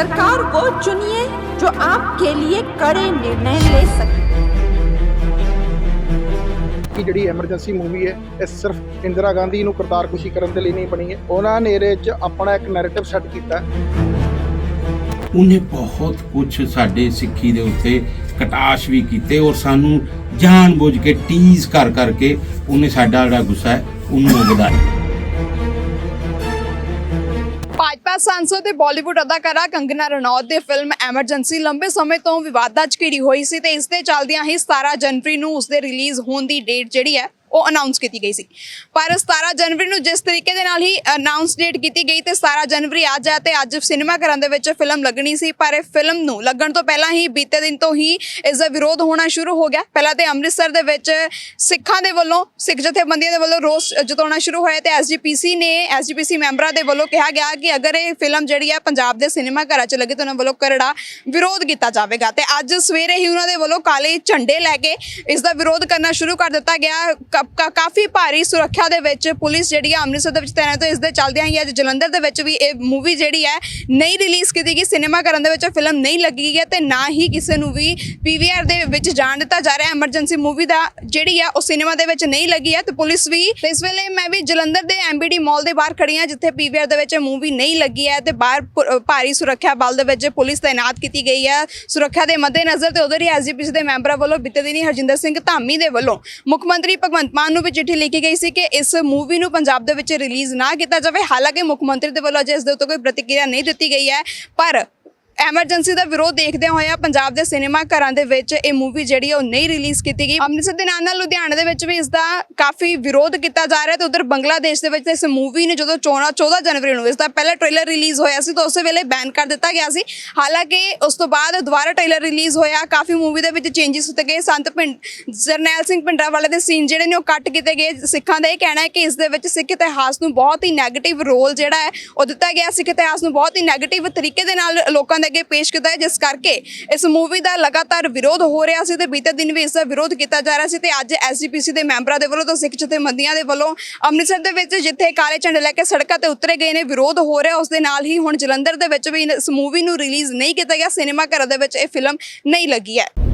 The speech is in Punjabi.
सरकार वो चुनिए जो आपके लिए कड़े निर्णय ले सके ਕਿ ਜਿਹੜੀ ਐਮਰਜੈਂਸੀ ਮੂਵੀ ਹੈ ਇਹ ਸਿਰਫ ਇੰਦਰਾ ਗਾਂਧੀ ਨੂੰ ਕਰਤਾਰਕੁਸ਼ੀ ਕਰਨ ਦੇ ਲਈ ਨਹੀਂ ਬਣੀ ਹੈ ਉਹਨਾਂ ਨੇ ਇਹਦੇ 'ਚ ਆਪਣਾ ਇੱਕ ਨੈਰੇਟਿਵ ਸੈੱਟ ਕੀਤਾ ਹੈ। ਉਹਨੇ ਬਹੁਤ ਕੁਝ ਸਾਡੇ ਸਿੱਖੀ ਦੇ ਉੱਤੇ ਕਟਾਸ਼ ਵੀ ਕੀਤੇ ਔਰ ਸਾਨੂੰ ਜਾਣ ਬੁੱਝ ਕੇ ਟੀਜ਼ ਕਰ ਕਰਕੇ ਉਹਨੇ ਸਾਡਾ ਜਿਹੜਾ ਗੁੱਸਾ ਹੈ ਉਹਨੂੰ ਵਧਾਇਆ ਭਾਜਪਾ ਸਾਂਸਦ ਤੇ ਬਾਲੀਵੁੱਡ ਅਦਾਕਾਰਾ ਕੰਗਨਾ ਰਣੌਤ ਦੀ ਫਿਲਮ ਐਮਰਜੈਂਸੀ ਲੰਬੇ ਸਮੇਂ ਤੋਂ ਵਿਵਾਦਾਂ 'ਚ ਘਿਰੀ ਹੋਈ ਸੀ ਤੇ ਇਸ ਦੇ ਚੱਲਦਿਆਂ ਹੀ 17 ਜਨਵਰੀ ਨੂੰ ਉਸ ਦੇ ਰਿਲੀਜ਼ ਹੋਣ ਦੀ ਡੇਟ ਜਿਹੜੀ ਹੈ ਉਹ ਅਨਾਉਂਸ ਕੀਤੀ ਗਈ ਸੀ। ਪਰ 17 ਜਨਵਰੀ ਨੂੰ ਜਿਸ ਤਰੀਕੇ ਦੇ ਨਾਲ ਹੀ ਅਨਾਉਂਸ ਡੇਟ ਕੀਤੀ ਗਈ ਤੇ 17 ਜਨਵਰੀ ਅੱਜ ਹੈ ਤੇ ਅੱਜ ਸਿਨੇਮਾ ਘਰਾਂ ਦੇ ਵਿੱਚ ਫਿਲਮ ਲੱਗਣੀ ਸੀ, ਪਰ ਇਹ ਫਿਲਮ ਨੂੰ ਲੱਗਣ ਤੋਂ ਪਹਿਲਾਂ ਹੀ ਬੀਤੇ ਦਿਨ ਤੋਂ ਹੀ ਇਸ ਦਾ ਵਿਰੋਧ ਹੋਣਾ ਸ਼ੁਰੂ ਹੋ ਗਿਆ। ਪਹਿਲਾਂ ਤੇ ਅੰਮ੍ਰਿਤਸਰ ਦੇ ਵਿੱਚ ਸਿੱਖਾਂ ਦੇ ਵੱਲੋਂ, ਸਿੱਖ ਜਥੇਬੰਦੀਆਂ ਦੇ ਵੱਲੋਂ ਰੋਸ ਜਤਾਉਣਾ ਸ਼ੁਰੂ ਹੋਇਆ ਤੇ ਐਸਜੀਪੀਸੀ ਨੇ ਐਸਜੀਪੀਸੀ ਮੈਂਬਰਾਂ ਦੇ ਵੱਲੋਂ ਕਿਹਾ ਗਿਆ ਕਿ ਅਗਰ ਇਹ ਫਿਲਮ ਜਿਹੜੀ ਹੈ ਪੰਜਾਬ ਦੇ ਸਿਨੇਮਾ ਘਰਾਂ 'ਚ ਲੱਗੇ ਤਾਂ ਉਹਨਾਂ ਵੱਲੋਂ ਕਰੜਾ ਵਿਰੋਧ ਕੀਤਾ ਜਾਵੇਗਾ। ਤੇ ਅੱਜ ਸਵੇਰੇ ਹੀ ਉਹਨਾਂ ਦੇ ਵੱਲੋਂ ਕਾਲੇ ਝੰਡੇ ਲੈ ਕੇ ਇਸ ਦਾ ਵਿਰੋਧ ਕਰਨਾ ਸ਼ੁਰੂ ਕਰ ਦਿੱਤਾ ਗਿਆ। ਕਾ- ਕਾਫੀ ਭਾਰੀ ਸੁਰੱਖਿਆ ਦੇ ਵਿੱਚ ਪੁਲਿਸ ਜਿਹੜੀ ਹੈ ਅੰਮ੍ਰਿਤਸਰ ਦੇ ਵਿੱਚ ਤੈਨਾਤ ਹੈ। ਇਸ ਦੇ ਚੱਲਦਿਆਂ ਹੀ ਅੱਜ ਜਲੰਧਰ ਦੇ ਵਿੱਚ ਵੀ ਇਹ ਮੂਵੀ ਜਿਹੜੀ ਹੈ ਨਹੀਂ ਰਿਲੀਜ਼ ਕੀਤੀ ਗਈ। ਸਿਨੇਮਾ ਘਰਾਂ ਦੇ ਵਿੱਚ ਫਿਲਮ ਨਹੀਂ ਲੱਗੀ ਹੈ ਤੇ ਨਾ ਹੀ ਕਿਸੇ ਨੂੰ ਵੀ ਪੀਵੀਆਰ ਦੇ ਵਿੱਚ ਜਾਣ ਦਿੱਤਾ ਜਾ ਰਿਹਾ। ਹੈ ਐਮਰਜੈਂਸੀ ਮੂਵੀ ਦਾ ਜਿਹੜੀ ਹੈ ਉਹ ਸਿਨੇਮਾ ਦੇ ਵਿੱਚ ਨਹੀਂ ਲੱਗੀ ਹੈ ਤੇ ਪੁਲਿਸ ਵੀ ਇਸ ਵੇਲੇ ਮੈਂ ਵੀ ਜਲੰਧਰ ਦੇ ਐਮਬੀਡੀ ਮਾਲ ਦੇ ਬਾਹਰ ਖੜੀ ਹਾਂ, ਜਿੱਥੇ ਪੀਵੀਆਰ ਦੇ ਵਿੱਚ ਮੂਵੀ ਨਹੀਂ ਲੱਗੀ ਹੈ ਤੇ ਬਾਹਰ ਭਾਰੀ ਸੁਰੱਖਿਆ ਬਲ ਦੇ ਵਿੱਚ ਪੁਲਿਸ ਤਾਇਨਾਤ ਕੀਤੀ ਗਈ ਹੈ। ਸੁਰੱਖਿਆ ਦੇ ਮੱਦੇਨਜ਼ਰ ਤੇ ਉਧਰ ਹੀ ਐਸਜੀਪੀਸੀ ਦੇ ਮੈਂਬਰਾਂ ਵੱਲੋਂ ਬੀਤੇ ਦਿਨੀ ਹਰਜਿੰਦਰ ਸਿੰਘ ਧਾਮੀ ਦੇ ਵੱਲੋਂ ਮੁੱਖ ਮੰਤਰੀ ਭਗਵੰਤ ਮਾਨ ਨੂੰ ਵੀ ਚਿੱਠੀ ਲਿਖੀ ਗਈ ਸੀ ਕਿ ਇਸ ਮੂਵੀ ਨੂੰ ਪੰਜਾਬ ਦੇ ਵਿੱਚ ਰਿਲੀਜ਼ ਨਾ ਕੀਤਾ ਜਾਵੇ। ਹਾਲਾਂਕਿ ਮੁੱਖ ਮੰਤਰੀ ਦੇ ਵੱਲੋਂ ਅਜੇ ਇਸ ਦੇ ਉੱਤੇ ਕੋਈ ਪ੍ਰਤੀਕਿਰਿਆ ਨਹੀਂ ਦਿੱਤੀ ਗਈ ਹੈ। ਪਰ ਐਮਰਜੈਂਸੀ ਦਾ ਵਿਰੋਧ ਦੇਖਦੇ ਹੋਇਆ ਪੰਜਾਬ ਦੇ ਸਿਨੇਮਾ ਘਰਾਂ ਦੇ ਵਿੱਚ ਇਹ ਮੂਵੀ ਜਿਹੜੀ ਹੈ ਉਹ ਨਹੀਂ ਰਿਲੀਜ਼ ਕੀਤੀ ਗਈ। ਅੰਮ੍ਰਿਤਸਰ ਦੇ ਨਾਲ ਨਾਲ ਲੁਧਿਆਣਾ ਦੇ ਵਿੱਚ ਵੀ ਇਸ ਦਾ ਕਾਫੀ ਵਿਰੋਧ ਕੀਤਾ ਜਾ ਰਿਹਾ ਤੇ ਉਧਰ ਬੰਗਲਾਦੇਸ਼ ਦੇ ਵਿੱਚ ਇਸ ਮੂਵੀ ਨੇ ਜਦੋਂ 14 14 ਜਨਵਰੀ ਨੂੰ ਇਸ ਦਾ ਪਹਿਲਾ ਟ੍ਰੇਲਰ ਰਿਲੀਜ਼ ਹੋਇਆ ਸੀ ਤਾਂ ਉਸੇ ਵੇਲੇ ਬੈਨ ਕਰ ਦਿੱਤਾ ਗਿਆ ਸੀ। ਹਾਲਾਂਕਿ ਉਸ ਤੋਂ ਬਾਅਦ ਦੁਬਾਰਾ ਟ੍ਰੇਲਰ ਰਿਲੀਜ਼ ਹੋਇਆ। ਕਾਫੀ ਮੂਵੀ ਦੇ ਵਿੱਚ ਚੇਂਜਸ ਉੱਤੇ ਗਏ। ਸੰਤ ਪਿੰਡ ਜਰਨੈਲ ਸਿੰਘ ਪਿੰਡਰਾ ਵਾਲੇ ਦੇ ਸੀਨ ਜਿਹੜੇ ਨੇ ਉਹ ਕੱਟ ਕੀਤੇ ਗਏ। ਸਿੱਖਾਂ ਦਾ ਇਹ ਕਹਿਣਾ ਹੈ ਕਿ ਇਸ ਦੇ ਵਿੱਚ ਸਿੱਖ ਇਤਿਹਾਸ ਨੂੰ ਬਹੁਤ ਹੀ ਨੈਗੇਟਿਵ ਰੋਲ ਜਿਹੜਾ ਹੈ ਉਹ ਦਿੱਤਾ ਗਿਆ। ਸਿੱਖ ਇਤਿਹਾਸ ਨੂੰ ਬਹੁਤ ਹੀ ਨੈਗੇਟਿਵ ਤਰੀਕੇ ਦੇ ਨਾਲ ਲੋਕਾਂ ਦੇ ਅੱਗੇ ਪੇਸ਼ ਕੀਤਾ ਹੈ, ਜਿਸ ਕਰਕੇ ਇਸ ਮੂਵੀ ਦਾ ਲਗਾਤਾਰ ਵਿਰੋਧ ਹੋ ਰਿਹਾ ਸੀ ਤੇ ਬੀਤੇ ਦਿਨ ਵੀ ਇਸ ਦਾ ਵਿਰੋਧ ਕੀਤਾ ਜਾ ਰਿਹਾ ਸੀ ਤੇ ਅੱਜ ਐਸਜੀਪੀਸੀ ਦੇ ਮੈਂਬਰਾਂ ਦੇ ਵੱਲੋਂ ਤਾਂ ਸਿੱਖ ਜਥੇਬੰਦੀਆਂ ਦੇ ਵੱਲੋਂ ਅੰਮ੍ਰਿਤਸਰ ਦੇ ਵਿੱਚ ਜਿੱਥੇ ਕਾਲੇ ਝੰਡੇ ਲੈ ਕੇ ਸੜਕਾਂ ਤੇ ਉਤਰੇ ਗਏ ਨੇ, ਵਿਰੋਧ ਹੋ ਰਿਹਾ, ਉਸ ਦੇ ਨਾਲ ਹੀ ਹੁਣ ਜਲੰਧਰ ਦੇ ਵਿੱਚ ਵੀ ਇਸ ਮੂਵੀ ਨੂੰ ਰਿਲੀਜ਼ ਨਹੀਂ ਕੀਤਾ ਗਿਆ, ਸਿਨੇਮਾ ਘਰਾਂ ਦੇ ਵਿੱਚ ਇਹ ਫਿਲਮ ਨਹੀਂ ਲੱਗੀ ਹੈ।